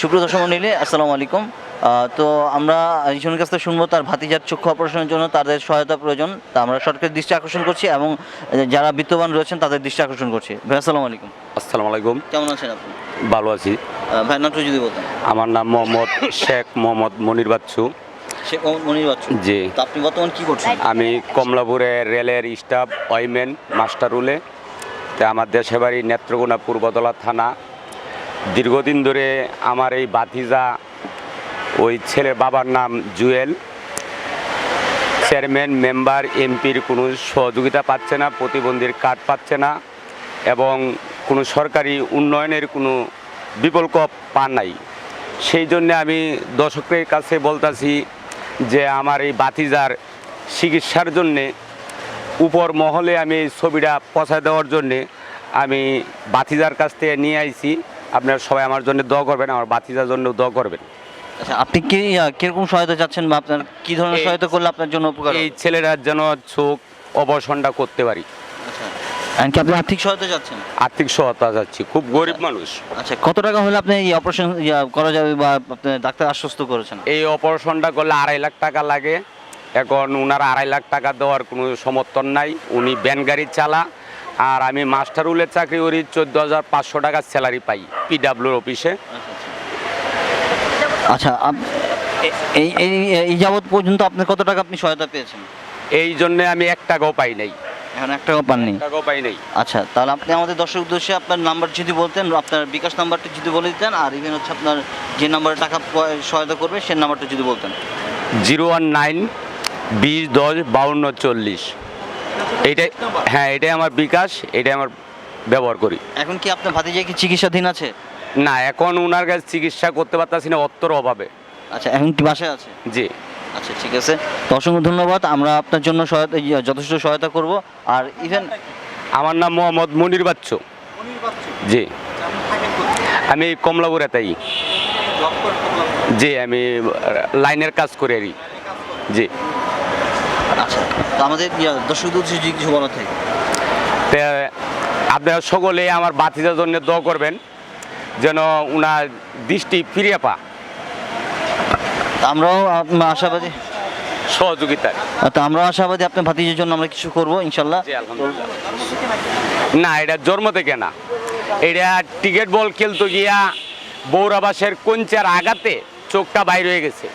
সুপ্রিয় দর্শক মন্ডলী আসসালামু আলাইকুম। তো আমরা রিজনের কাছ থেকে শুনব তার ভাতিজার চক্ষু অপারেশনের জন্য তাদের সহায়তা প্রয়োজন। তা আমরা সরকারের দৃষ্টি আকর্ষণ করছি এবং যারা বিত্তবান রয়েছেন তাদের দৃষ্টি আকর্ষণ করছি। ভাই আসসালামু আলাইকুম। আসসালামু আলাইকুম। কেমন আছেন আপনি? ভালো আছি। ভাই নামটা যদি বলতেন। আমার নাম মোহাম্মদ শেখ মোহাম্মদ মনির বাচ্চু। মনির বাচ্চু। জি। আপনি বর্তমান কি করছেন? আমি কমলাপুরে রেলের স্টাফ ওয়াইমেন মাস্টার রুলে। তা আমার দেশে বাড়ি নেত্রকোনা পূর্বতলা থানা। দীর্ঘদিন ধরে আমার এই বাতিজা ওই ছেলে বাবার নাম জুয়েল। চেয়ারম্যান, মেম্বার, এমপির কোনো সহযোগিতা পাচ্ছে না, প্রতিবন্ধীর কার্ড পাচ্ছে না এবং কোনো সরকারি উন্নয়নের কোনো বিকল্প পান নাই। সেই জন্য আমি দর্শকের কাছে বলতাছি যে আমার এই বাতিজার চিকিৎসার জন্যে, উপর মহলে আমি এই ছবিটা পৌঁছায় দেওয়ার জন্যে আমি বাতিজার কাছ থেকে নিয়ে আইছি। আপনারা সবাই আমার জন্য দোয়া করবেন আমার বাতিজার জন্য দোয়া করবেন। আচ্ছা আপনি কি কীরকম সহায়তা চাচ্ছেন বা আপনার কি ধরনের সহায়তা করলে আপনার জন্য উপকার? এই ছেলেরার যেন চোখ অবসরটা করতে পারি। আচ্ছা আপনি আর্থিক সহায়তা চাচ্ছেন? আর্থিক সহায়তা যাচ্ছি খুব গরিব মানুষ। আচ্ছা কত টাকা হলে আপনি এই অপারেশন করা যাবে বা আপনি ডাক্তার আশ্বস্ত করেছেন? এই অপারেশনটা করলে আড়াই লাখ টাকা লাগে। এখন উনার আড়াই লাখ টাকা দেওয়ার কোনো সমর্থন নাই। উনি ব্যান গাড়ি চালা আর আমি মাস্টার উলের চাকরি করি চোদ্দ হাজার পাঁচশো টাকার স্যালারি পাই পিডাব্লিউর অফিসে। আচ্ছা এই এই এই যাবৎ পর্যন্ত আপনি কত টাকা আপনি সহায়তা পেয়েছেন? এই জন্যে আমি এক টাকাও পাই নাই। এখন এক টাকাও পাননি? টাকাও পাই নাই। আচ্ছা তাহলে আপনি আমাদের দর্শক উদ্দেশ্যে আপনার নাম্বার যদি বলতেন আপনার বিকাশ নাম্বারটা যদি বলে দিতেন আর ইভেন হচ্ছে আপনার যে নাম্বারে টাকা সহায়তা করবে সেই নাম্বারটা যদি বলতেন। জিরো ওয়ান নাইন বিশ দশ বাউন্ন চল্লিশ। এইটাই হ্যাঁ এটাই আমার বিকাশ এটাই আমার ব্যবহার করি। এখন কি আপনার ভাতিজা কি চিকিৎসাধীন আছে? না এখন ওনার কাছে চিকিৎসা করতে পারতাছি না অত্তর অভাবে। আচ্ছা এখন কি বাসায় আছে? জি। আচ্ছা ঠিক আছে। তো অসংখ্য ধন্যবাদ আমরা আপনার জন্য সহায়তা ইয়ে, যথেষ্ট সহায়তা করব। আর ইভেন আমার নাম মোহাম্মদ মনির বাচ্চু। জি। আমি কমলাপুরে তাই। জি আমি লাইনের কাজ করে আর কি। জি। আচ্ছা তো আমাদের দর্শক উদ্দেশ্যে যদি কিছু বলা থাকে। আপনারা সকলে আমার বাতিজার জন্য দোয়া করবেন যেন উনার দৃষ্টি ফিরিয়ে পা আমরাও আশাবাদী। সহযোগিতা তো আমরাও আশাবাদী আপনার ভাতিজের জন্য আমরা কিছু করব ইনশাল্লাহ। না এটা জন্ম থেকে না। এটা টিকেট বল খেলতে গিয়া বৌরাবাসের কঞ্চার আঘাতে চোখটা বাইরে হয়ে গেছে।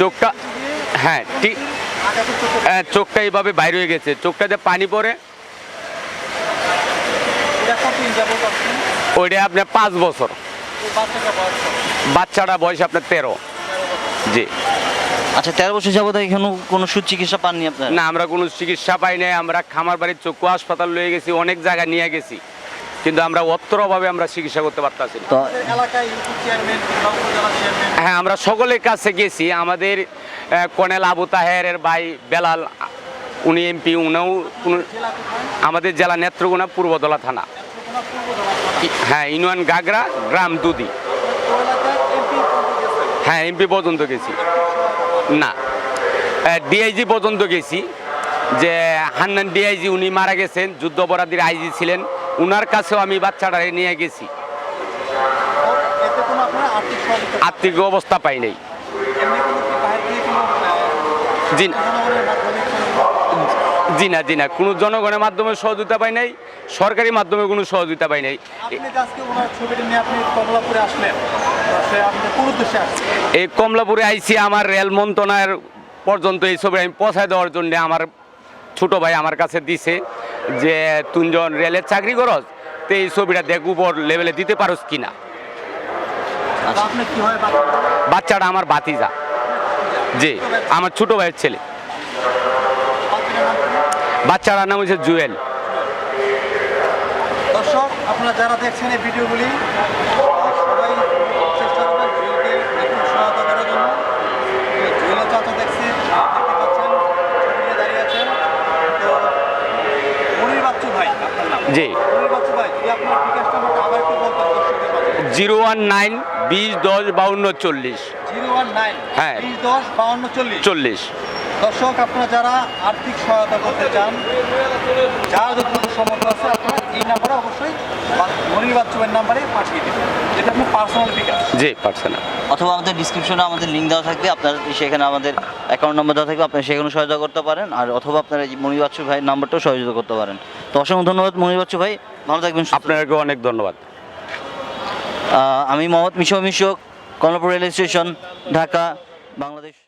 চোখটা হ্যাঁ ঠিক হ্যাঁ চোখটা এইভাবে বাইরে হয়ে গেছে। চোখটাতে পানি পড়ে ওইটা আপনার পাঁচ বছর। বাচ্চাটা বয়স আপনার তেরো। জি। আচ্ছা তেরো বছর যাবত এখনও কোনো সুচিকিৎসা পাননি আপনার? না আমরা কোনো চিকিৎসা পাই নাই। আমরা খামার বাড়ির চক্ষু হাসপাতাল লয়ে গেছি অনেক জায়গায় নিয়ে গেছি। কিন্তু আমরা অত্তর অভাবে আমরা চিকিৎসা করতে পারতাছি তো হ্যাঁ আমরা সকলের কাছে গেছি। আমাদের কর্নেল আবু তাহেরের ভাই বেলাল উনি এমপি উনিও আমাদের জেলা নেত্রকোনা পূর্বদলা থানা। হ্যাঁ ইউনিয়ন গাগরা গ্রাম দুদি। হ্যাঁ এমপি পর্যন্ত গেছি। না ডিআইজি পর্যন্ত গেছি। যে হান্নান ডিআইজি উনি মারা গেছেন। যুদ্ধ অপরাধীর আইজি ছিলেন। উনার কাছেও আমি বাচ্চাটা নিয়ে গেছি। আর্থিক অবস্থা পাই নাই। জি না জি না জি না কোনো জনগণের মাধ্যমে সহযোগিতা পাই নাই সরকারি মাধ্যমে কোনো সহযোগিতা পাই নাই। ওনার এই কমলাপুরে আইসি আমার রেল মন্ত্রণালয়ের পর্যন্ত এই ছবি আমি পৌঁছায় দেওয়ার জন্য আমার ছোট ভাই আমার কাছে দিছে যে তুনজন রেলের চাকরি করস তো এই ছবিটা দেখ উপর লেভেলে দিতে পারোস আপনি কি হয় বাচ্চা বাচ্চাটা আমার বাতিজা জি আমার ছোট ভাইয়ের ছেলে। বাচ্চাটার নাম হচ্ছে জুয়েল। দর্শক আপনারা যারা দেখছেন এই ভিডিওগুলি ওয়ান নাইন বিশ দশ বাউন্ন চল্লিশ। জিরো ওয়ান নাইন হ্যাঁ। বিশ দশ বাউন্ন চল্লিশ। চল্লিশ। দর্শক আপনারা যারা আর্থিক সহায়তা করতে চান যার যতটুকু সমর্থ আছে আপনারা এই নাম্বারে অবশ্যই মনির বাচ্চুয়ের নাম্বারে পাঠিয়ে দেবেন। যেটা আপনার পার্সোনাল বিকাশ। জি পারছে না অথবা আমাদের ডিসক্রিপশনে আমাদের লিঙ্ক দেওয়া থাকবে। আপনার সেখানে আমাদের অ্যাকাউন্ট নম্বর দেওয়া থাকবে। আপনি সেখানে সহায়তা করতে পারেন। আর অথবা আপনার এই মনির বাচ্চু ভাইয়ের নাম্বারটাও সহযোগিতা করতে পারেন। তো অসংখ্য ধন্যবাদ মনির বাচ্চু ভাই। ভালো থাকবেন আপনাকে অনেক ধন্যবাদ। আমি মোহাম্মদ মিশো মিশক কমলাপুর রেল স্টেশন ঢাকা বাংলাদেশ।